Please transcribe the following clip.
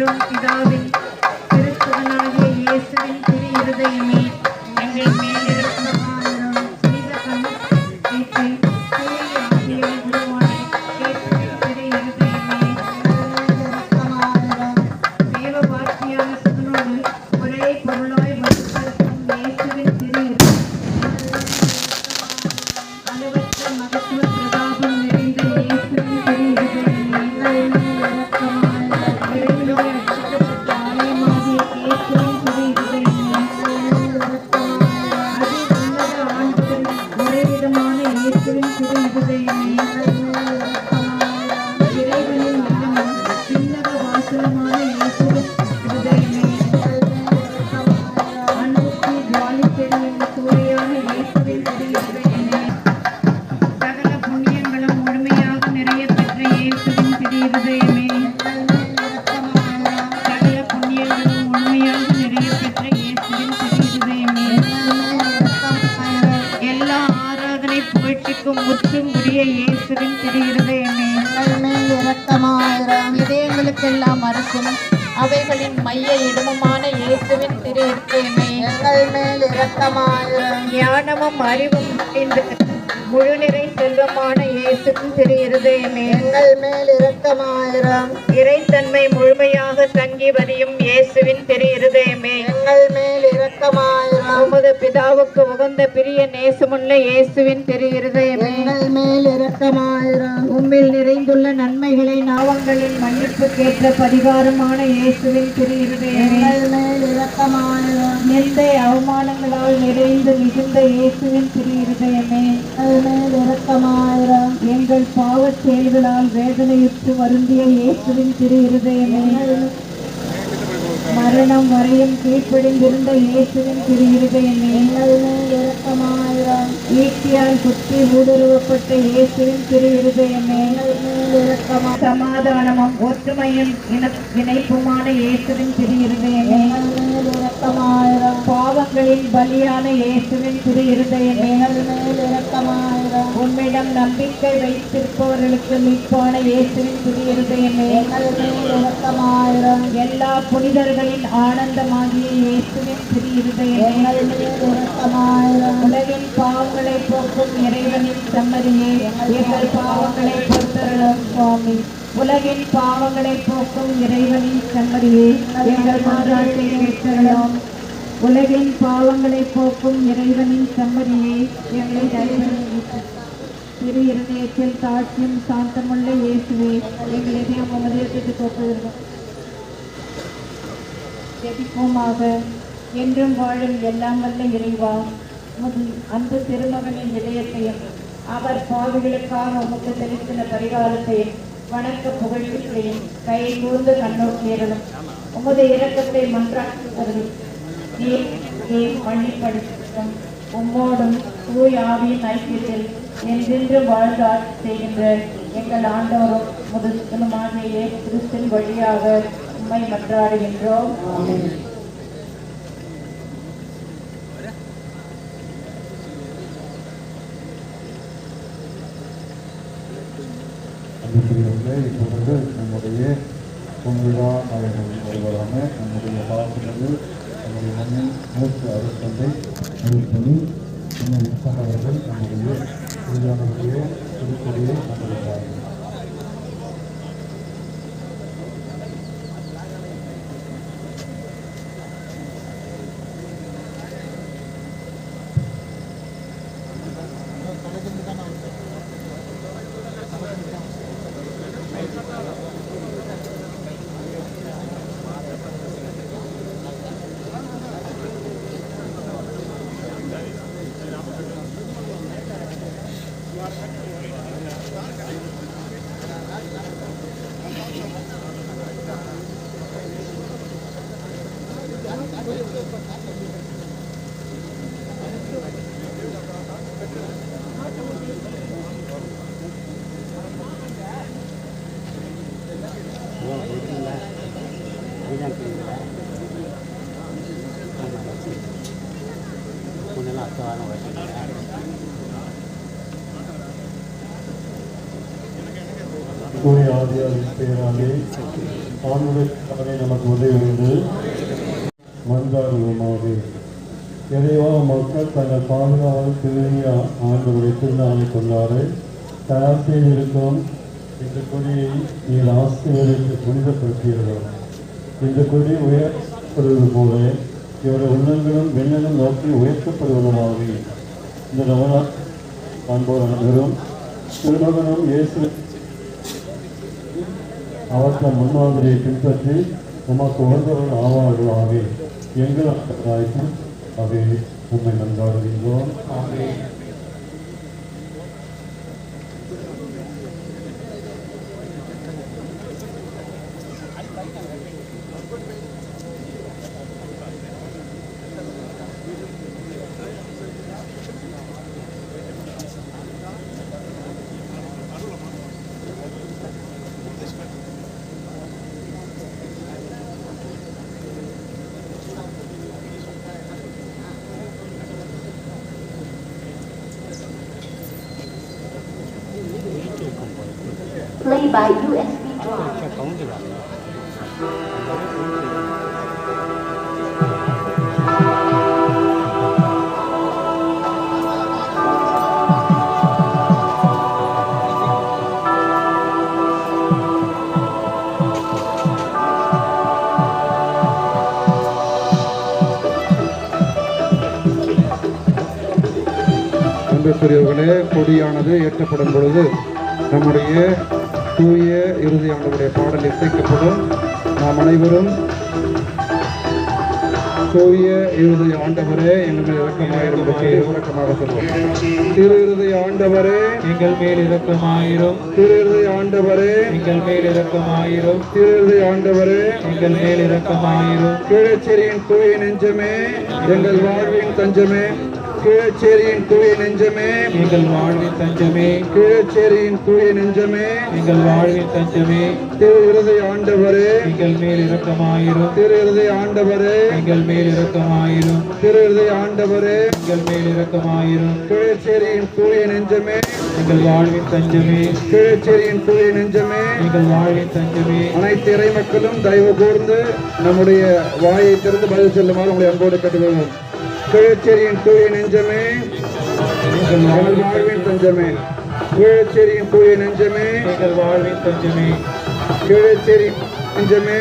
என்றும் புகழ்ச்சிக்கும் முற்றும் உரிய இயேசுவின் திரு இருதயமே இதயங்களுக்கெல்லாம் அரசனும் அவைகளின் மைய இடமுமான இயேசுவின் திரு இருதயமே ஞானமும் அறிவும் இந்த முழுநிறை செல்வமான இயேசுவின் திரு இருதயமே. இறைத்தன்மை முழுமையாக தங்கி வரியும் இயேசுவின் திரு இருதயமே. உமது பிதாவுக்கு உகந்த பிரிய நேசமுள்ள இயேசுவின் திரு இருதயமே. உம்மில் நிறைந்துள்ள நன்மைகளை நாவங்களின் மன்னிப்புக்கேற்ற பரிகாரமான இயேசுவின் திரு இருதயமே. நிந்தை அவமானங்களால் நிறைந்து மிகுந்த இயேசுவின் திரு இருதயமே. எங்கள் பாவச் செயல்களால் வேதனையுற்று வருந்திய இயேசுவின் திரு இருதயமே மரணம் வரையும் கீழ்ப்படிந்திருந்த இயேசுவின் திரு இருதயமே ஈட்டியால் குத்தி ஊடுருவப்பட்ட இயேசுவின் திரு இருதயமே சமாதானமும் ஒற்றுமையும் இணைப்புமான இயேசுவின் திரு இருதயமே பாவங்களின் பலியான இயேசுவின் திரு இருதயமே உம்மிடம் நம்பிக்கை வைத்திருப்பவர்களுக்கு மீட்பான இயேசுவின் திரு இருதயமே எல்லா புனிதர்களின் ஆனந்தமாகிய இயேசுவின் திரு இருதயமே உலகின் பாவங்களை போக்கும் இறைவனின் சம்மதியே. எங்கள் பாவங்களை பொறுத்தருளும் சுவாமி. உலகின் பாவங்களை போக்கும் இறைவனின் சன்னதியே எங்கள் மாறாட்டை கேட்டருளும் உலகின் பாவங்களை போக்கும் இறைவனின் சம்மதியே எங்களை திரு இருதயத்தில் தாட்சியும் சாந்தமுள்ள இயேசுவே எங்கள் இதயம் உமதயத்துக்கு தோற்றுகிறோம் ஜெபிப்போமாக. என்றும் வாழும் எல்லாம் வல்ல இறைவா அந்த திருமகனின் இதயத்தையும் அவர் பாவிகளுக்காக உமக்கு செலுத்தின பரிகாரத்தையும் வணக்க புகழ்ச்சிகளையும் கை கூர்ந்து கண்ணோக்கியர்களும் உமது இரக்கத்தை மன்றாடுவது நீர் நீர் மன்னிப்படுத்தும் உம்மோடும் தூய் ஆவியின் ஐக்கியத்தில் என்றென்று வாழ்ந்தாள் செய்கின்ற எங்கள் ஆண்டவரும் முதுசலுமாகிய கிறிஸ்தின் வழியாக உண்மை மன்றாடுகின்றோம். அன்புக்குரியவர்களே இப்பொழுது நம்முடைய பொன்விழா நாயகர் வருவரான நம்முடைய பாசினது நம்முடைய மண்ணின் மூத்த அரசந்தை அருள்பணி இன்னும் சகோதரர்கள் நம்முடைய பொதுவானவர்களே திருப்பதியை நம்முடைய முன்னெல்லாம் அர்த்தமான வருஷம் தூய ஆதியாரின் பெயராலே நமக்கு உதவுவது மன்றாடுவோமாக இறைவா மக்கள் தங்கள் பாதுகாவல் திரும்பிய ஆண்டுடைய திருநாளை கொண்டாட தயார் செய்திருக்கும் இந்த கொடியை நீர் ஆசிரியர்களுக்கு புனிதப்படுத்தியீர்கள் இந்த கொடி உயர்த்தப்படுவது போல இவருடைய உள்ளங்களும் வெள்ளலும் நோக்கி உயர்த்தப்படுவதுமாக இந்த நவநா காண்போர் அனைவரும் திருமகனும் இயேசு அவற்றை முன்மாதிரியை பின்பற்றி உமக்கு உணர்ந்தவர்கள் ஆவார்கள் ஆகி எங்கள் தாய்க்கும் அதை உண்மை நன்றாடுகின்றோம். Play by USB drive. அன்புக்குரியவர்களே கொடியானது ஏற்றப்படும் பொழுது நம்முடைய தூய இறுதியானவருடைய பாடல் இசைக்கப்படும். நாம் அனைவரும் தூய இறுதி ஆண்டவரே எங்கள் இரக்கமாயிரும் உறக்கமாக சொல்வோம். திரு இறுதி ஆண்டவரே எங்கள் மேல் இரக்கமாயிரும். திரு இறுதி ஆண்டவரே எங்கள் மேல் இரக்கமாயிரும். திரு இறுதி ஆண்டவரே எங்கள் மேல் இரக்கமாயிரும். கீழச்சேரியின் தூய நெஞ்சமே எங்கள் வாழ்வின் தஞ்சமே கீழச்சேரியின் தூய நெஞ்சமே. எங்கள் வாழ்வின் தஞ்சமே. கீழச்சேரியின் தூய நெஞ்சமே. எங்கள் வாழ்வின் தஞ்சமே. திரு இறுதி ஆண்டவரே. எங்கள் மேல் இரக்கமாயிரும். திரு இறுதி ஆண்டவரே. எங்கள் மேல் இரக்கமாயிரும். திரு இறுதி ஆண்டவரே. எங்கள் மேல் இரக்கமாயிரும். கீழச்சேரியின் தூய நெஞ்சமே. எங்கள் வாழ்வின் தஞ்சமே. கீழச்சேரியின் தூய நெஞ்சமே. எங்கள் வாழ்வின் தஞ்சமே. அனைத்து இறை மக்களும் தயவு கூர்ந்து நம்முடைய வாயை திறந்து பதில் சொல்லுமாறு உங்களை அன்போடு கேட்டுக்கொள்வோம். கீழச்சேரியின் தூய நெஞ்சமே. எங்கள் வாழ்வின் தஞ்சமே. கீழச்சேரியின் தூய நெஞ்சமே. எங்கள் வாழ்வின் தஞ்சமே. கீழச்சேரி நெஞ்சமே.